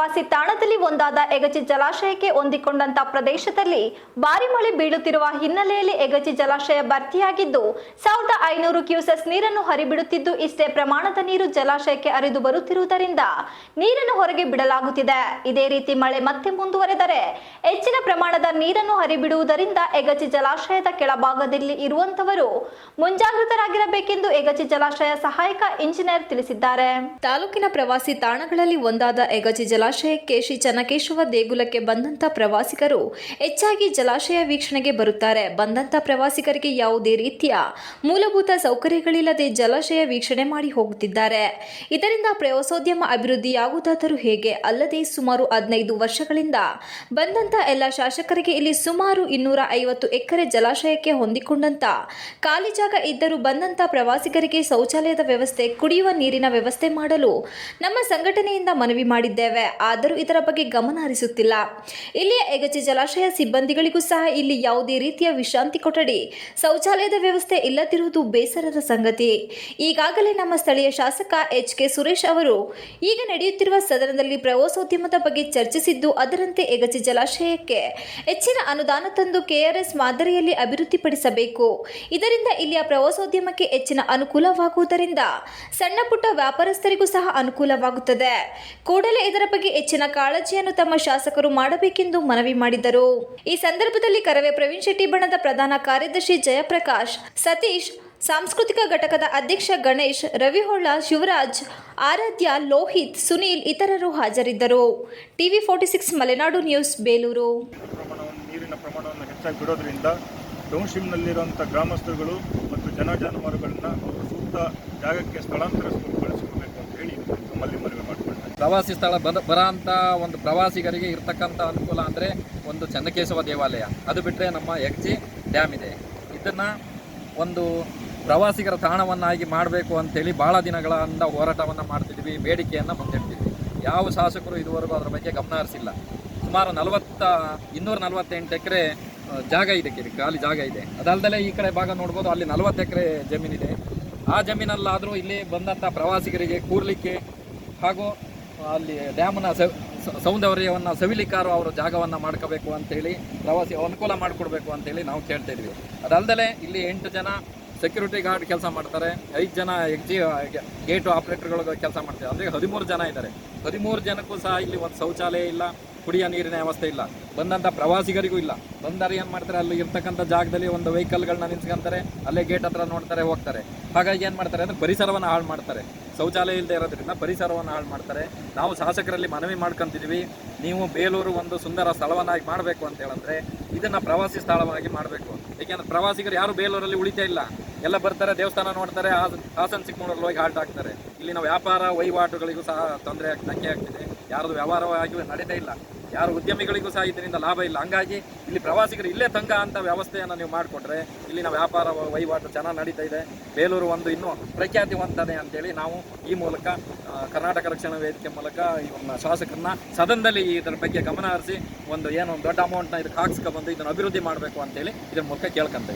ಪ್ರವಾಸಿ ತಾಣದಲ್ಲಿ ಒಂದಾದ ಎಗಚಿ ಜಲಾಶಯಕ್ಕೆ ಹೊಂದಿಕೊಂಡಂತ ಪ್ರದೇಶದಲ್ಲಿ ಭಾರಿ ಮಳೆ ಬೀಳುತ್ತಿರುವ ಹಿನ್ನೆಲೆಯಲ್ಲಿ ಎಗಚಿ ಜಲಾಶಯ ಭರ್ತಿಯಾಗಿದ್ದು, ಸಾವಿರದ ಐನೂರು ಕ್ಯೂಸೆಸ್ ನೀರನ್ನು ಹರಿಬಿಡುತ್ತಿದ್ದು, ಇಷ್ಟೇ ಪ್ರಮಾಣದ ನೀರು ಜಲಾಶಯಕ್ಕೆ ಹರಿದು ಬರುತ್ತಿರುವುದರಿಂದ ನೀರನ್ನು ಹೊರಗೆ ಬಿಡಲಾಗುತ್ತಿದೆ. ಇದೇ ರೀತಿ ಮಳೆ ಮತ್ತೆ ಮುಂದುವರೆದರೆ ಹೆಚ್ಚಿನ ಪ್ರಮಾಣದ ನೀರನ್ನು ಹರಿಬಿಡುವುದರಿಂದ ಎಗಚಿ ಜಲಾಶಯದ ಕೆಳಭಾಗದಲ್ಲಿ ಇರುವಂತವರು ಮುಂಜಾಗೃತರಾಗಿರಬೇಕೆಂದು ಎಗಚಿ ಜಲಾಶಯ ಸಹಾಯಕ ಇಂಜಿನಿಯರ್ ತಿಳಿಸಿದ್ದಾರೆ. ತಾಲೂಕಿನ ಪ್ರವಾಸಿ ತಾಣಗಳಲ್ಲಿ ಒಂದಾದ ಎಗಚಿ ಜಲಾಶಯಕ್ಕೆ ಶ್ರೀ ಚನ್ನಕೇಶವ ದೇಗುಲಕ್ಕೆ ಬಂದಂತ ಪ್ರವಾಸಿಗರು ಹೆಚ್ಚಾಗಿ ಜಲಾಶಯ ವೀಕ್ಷಣೆಗೆ ಬರುತ್ತಾರೆ. ಬಂದಂತ ಪ್ರವಾಸಿಗರಿಗೆ ಯಾವುದೇ ರೀತಿಯ ಮೂಲಭೂತ ಸೌಕರ್ಯಗಳಿಲ್ಲದೆ ಜಲಾಶಯ ವೀಕ್ಷಣೆ ಮಾಡಿ ಹೋಗುತ್ತಿದ್ದಾರೆ. ಇದರಿಂದ ಪ್ರವಾಸೋದ್ಯಮ ಅಭಿವೃದ್ಧಿಯಾಗುವುದಾದರೂ ಹೇಗೆ? ಅಲ್ಲದೆ ಸುಮಾರು ಹದಿನೈದು ವರ್ಷಗಳಿಂದ ಬಂದಂತ ಎಲ್ಲ ಶಾಸಕರಿಗೆ ಇಲ್ಲಿ ಸುಮಾರು ಇನ್ನೂರ ಐವತ್ತು ಎಕರೆ ಜಲಾಶಯಕ್ಕೆ ಹೊಂದಿಕೊಂಡಂತ ಖಾಲಿ ಜಾಗ ಇದ್ದರೂ ಬಂದಂತ ಪ್ರವಾಸಿಗರಿಗೆ ಶೌಚಾಲಯದ ವ್ಯವಸ್ಥೆ, ಕುಡಿಯುವ ನೀರಿನ ವ್ಯವಸ್ಥೆ ಮಾಡಲು ನಮ್ಮ ಸಂಘಟನೆಯಿಂದ ಮನವಿ ಮಾಡಿದ್ದೇವೆ. ಆದರೂ ಇದರ ಬಗ್ಗೆ ಗಮನ ಹರಿಸುತ್ತಿಲ್ಲ. ಇಲ್ಲಿಯ ಎಗಚಿ ಜಲಾಶಯ ಸಿಬ್ಬಂದಿಗಳಿಗೂ ಸಹ ಇಲ್ಲಿ ಯಾವುದೇ ರೀತಿಯ ವಿಶ್ರಾಂತಿ ಕೊಠಡಿ, ಶೌಚಾಲಯದ ವ್ಯವಸ್ಥೆ ಇಲ್ಲದಿರುವುದು ಬೇಸರದ ಸಂಗತಿ. ಈಗಾಗಲೇ ನಮ್ಮ ಸ್ಥಳೀಯ ಶಾಸಕ ಎಚ್ ಕೆ ಸುರೇಶ್ ಅವರು ಈಗ ನಡೆಯುತ್ತಿರುವ ಸದನದಲ್ಲಿ ಪ್ರವಾಸೋದ್ಯಮದ ಬಗ್ಗೆ ಚರ್ಚಿಸಿದ್ದು ಅದರಂತೆ ಎಗಚಿ ಜಲಾಶಯಕ್ಕೆ ಹೆಚ್ಚಿನ ಅನುದಾನ ತಂದು ಕೆಆರ್ಎಸ್ ಮಾದರಿಯಲ್ಲಿ ಅಭಿವೃದ್ಧಿಪಡಿಸಬೇಕು. ಇದರಿಂದ ಇಲ್ಲಿಯ ಪ್ರವಾಸೋದ್ಯಮಕ್ಕೆ ಹೆಚ್ಚಿನ ಅನುಕೂಲವಾಗುವುದರಿಂದ ಸಣ್ಣ ಪುಟ್ಟ ವ್ಯಾಪಾರಸ್ಥರಿಗೂ ಸಹ ಅನುಕೂಲವಾಗುತ್ತದೆ. ಕೂಡಲೇ ಇದರ ಬಗ್ಗೆ ಹೆಚ್ಚಿನ ಕಾಳಜಿಯನ್ನು ತಮ್ಮ ಶಾಸಕರು ಮಾಡಬೇಕೆಂದು ಮನವಿ ಮಾಡಿದರು. ಈ ಸಂದರ್ಭದಲ್ಲಿ ಕರವೇ ಪ್ರವೀಣ್ ಶೆಟ್ಟಿ ಬಣದ ಪ್ರಧಾನ ಕಾರ್ಯದರ್ಶಿ ಜಯಪ್ರಕಾಶ್, ಸತೀಶ್, ಸಾಂಸ್ಕೃತಿಕ ಘಟಕದ ಅಧ್ಯಕ್ಷ ಗಣೇಶ್, ರವಿಹೊಳ್ಳ ಶಿವರಾಜ್, ಆರಾಧ್ಯ ಲೋಹಿತ್, ಸುನೀಲ್ ಇತರರು ಹಾಜರಿದ್ದರು. TV forty six Malenadu news Belur. ನೀರಿನ ಪ್ರಮಾಣವನ್ನು ಹೆಚ್ಚಾಗಿ ಬಿಡೋದ್ರಿಂದ ಟೌನ್ಶಿಪ್ನಲ್ಲಿರುವಂಥ ಗ್ರಾಮಸ್ಥರುಗಳು ಮತ್ತು ಜನ ಜಾನುವಾರುಗಳನ್ನ ಸೂಕ್ತ ಜಾಗಕ್ಕೆ ಸ್ಥಳಾಂತರಿಸಿಕೊಳ್ಳಬೇಕು ಅಂತ ಹೇಳಿ ನಮ್ಮಲ್ಲಿ ಮನವಿ ಪ್ರವಾಸಿ ಸ್ಥಳ ಬಂದ ಬರೋಂಥ ಒಂದು ಪ್ರವಾಸಿಗರಿಗೆ ಇರ್ತಕ್ಕಂಥ ಅನುಕೂಲ ಅಂದರೆ ಒಂದು ಚನ್ನಕೇಶವ ದೇವಾಲಯ. ಅದು ಬಿಟ್ಟರೆ ನಮ್ಮ ಎಕ್ಜಿ ಡ್ಯಾಮ್ ಇದೆ. ಇದನ್ನು ಒಂದು ಪ್ರವಾಸಿಗರ ತಾಣವನ್ನಾಗಿ ಮಾಡಬೇಕು ಅಂತೇಳಿ ಭಾಳ ದಿನಗಳಿಂದ ಹೋರಾಟವನ್ನು ಮಾಡ್ತಿದ್ವಿ, ಬೇಡಿಕೆಯನ್ನು ಮುಂದಿಡ್ತಿದ್ವಿ ಯಾವ ಶಾಸಕರು ಇದುವರೆಗೂ ಅದರ ಬಗ್ಗೆ ಗಮನ ಹರಿಸಿಲ್ಲ. ಸುಮಾರು ನಲವತ್ತ, ಇನ್ನೂರ ನಲವತ್ತೆಂಟು ಎಕರೆ ಜಾಗ ಇದೆ ಕಿರಿ, ಖಾಲಿ ಜಾಗ ಇದೆ. ಅದಲ್ಲದೆ ಈ ಕಡೆ ಭಾಗ ನೋಡ್ಬೋದು, ಅಲ್ಲಿ ನಲವತ್ತು ಎಕರೆ ಜಮೀನಿದೆ. ಆ ಜಮೀನಲ್ಲಾದರೂ ಇಲ್ಲಿ ಬಂದಂಥ ಪ್ರವಾಸಿಗರಿಗೆ ಕೂರಲಿಕ್ಕೆ ಹಾಗೂ ಅಲ್ಲಿ ಡ್ಯಾಮ್ನ ಸೌಂದರ್ಯವನ್ನ ಸವಿಲಿಕಾರ ಅವರು ಜಾಗವನ್ನು ಮಾಡ್ಕೋಬೇಕು ಅಂತೇಳಿ, ಪ್ರವಾಸಿ ಅನುಕೂಲ ಮಾಡಿಕೊಡ್ಬೇಕು ಅಂತೇಳಿ ನಾವು ಕೇಳ್ತಾ ಇದ್ವಿ. ಅದಲ್ಲದೆ ಇಲ್ಲಿ ಎಂಟು ಜನ ಸೆಕ್ಯೂರಿಟಿ ಗಾರ್ಡ್ ಕೆಲಸ ಮಾಡ್ತಾರೆ, ಐದು ಜನ ಎಕ್ಜಿ ಗೇಟ್ ಆಪರೇಟರ್ಗಳು ಕೆಲಸ ಮಾಡ್ತಾರೆ. ಅಂದರೆ ಹದಿಮೂರು ಜನ ಇದ್ದಾರೆ. ಹದಿಮೂರು ಜನಕ್ಕೂ ಸಹ ಇಲ್ಲಿ ಒಂದು ಶೌಚಾಲಯ ಇಲ್ಲ, ಕುಡಿಯೋ ನೀರಿನ ವ್ಯವಸ್ಥೆ ಇಲ್ಲ. ಬಂದಂಥ ಪ್ರವಾಸಿಗರಿಗೂ ಇಲ್ಲ. ಬಂದರೆ ಏನು ಮಾಡ್ತಾರೆ, ಅಲ್ಲಿ ಇರ್ತಕ್ಕಂಥ ಜಾಗದಲ್ಲಿ ಒಂದು ವೆಹಿಕಲ್ಗಳನ್ನ ನಿಲ್ಸ್ಕೊಂತಾರೆ, ಅಲ್ಲೇ ಗೇಟ್ ಹತ್ರ ನೋಡ್ತಾರೆ, ಹೋಗ್ತಾರೆ. ಹಾಗಾಗಿ ಏನು ಮಾಡ್ತಾರೆ ಅಂದರೆ ಪರಿಸರವನ್ನು ಹಾಳು ಮಾಡ್ತಾರೆ. ಶೌಚಾಲಯ ಇಲ್ಲದೆ ಇರೋದ್ರಿಂದ ಪರಿಸರವನ್ನು ಹಾಳು ಮಾಡ್ತಾರೆ. ನಾವು ಶಾಸಕರಲ್ಲಿ ಮನವಿ ಮಾಡ್ಕೊತಿದ್ವಿ. ನೀವು ಬೇಲೂರು ಒಂದು ಸುಂದರ ಸ್ಥಳವನ್ನಾಗಿ ಮಾಡಬೇಕು ಅಂತ ಹೇಳಿದ್ರೆ ಇದನ್ನು ಪ್ರವಾಸಿ ಸ್ಥಳವಾಗಿ ಮಾಡಬೇಕು. ಏಕೆಂದ್ರೆ ಪ್ರವಾಸಿಗರು ಯಾರು ಬೇಲೂರಲ್ಲಿ ಉಳಿತಾ ಇಲ್ಲ. ಎಲ್ಲ ಬರ್ತಾರೆ, ದೇವಸ್ಥಾನ ನೋಡ್ತಾರೆ ಹಾಸನ ಚಿಕ್ಕಮಗಳೂರಲ್ಲಿ ಹೋಗಿ ಹಾಲ್ಟ್ ಆಗ್ತಾರೆ ಇಲ್ಲಿನ ವ್ಯಾಪಾರ ವಹಿವಾಟುಗಳಿಗೂ ಸಹ ತೊಂದರೆ ಆಗಿ ಧಕ್ಕೆ ಆಗ್ತಿದೆ. ಯಾರದು ವ್ಯವಹಾರವಾಗಿ ನಡೀತಾ ಇಲ್ಲ. ಯಾರು ಉದ್ಯಮಿಗಳಿಗೂ ಸಹ ಇದರಿಂದ ಲಾಭ ಇಲ್ಲ. ಹಂಗಾಗಿ ಇಲ್ಲಿ ಪ್ರವಾಸಿಗರು ಇಲ್ಲೇ ತಂಗ ಅಂತ ವ್ಯವಸ್ಥೆಯನ್ನು ನೀವು ಮಾಡಿಕೊಟ್ರೆ ಇಲ್ಲಿನ ವ್ಯಾಪಾರ ವಹಿವಾಟು ಚೆನ್ನಾಗಿ ನಡೀತಾ ಇದೆ. ಬೇಲೂರು ಒಂದು ಇನ್ನೂ ಪ್ರಖ್ಯಾತಿ ಹೊಂದದೆ ಅಂತೇಳಿ ನಾವು ಈ ಮೂಲಕ ಕರ್ನಾಟಕ ರಕ್ಷಣಾ ವೇದಿಕೆ ಮೂಲಕ ಇವನ್ನ ಶಾಸಕರನ್ನ ಸದನದಲ್ಲಿ ಇದರ ಬಗ್ಗೆ ಗಮನ ಹರಿಸಿ ಒಂದು ಏನೋ ಒಂದು ದೊಡ್ಡ ಅಮೌಂಟ್ನ ಇದಕ್ಕೆ ಹಾಕ್ಸ್ಕೊಬಂದು ಇದನ್ನು ಅಭಿವೃದ್ಧಿ ಮಾಡಬೇಕು ಅಂತೇಳಿ ಇದ್ರ ಮೂಲಕ ಕೇಳ್ಕೊಂತ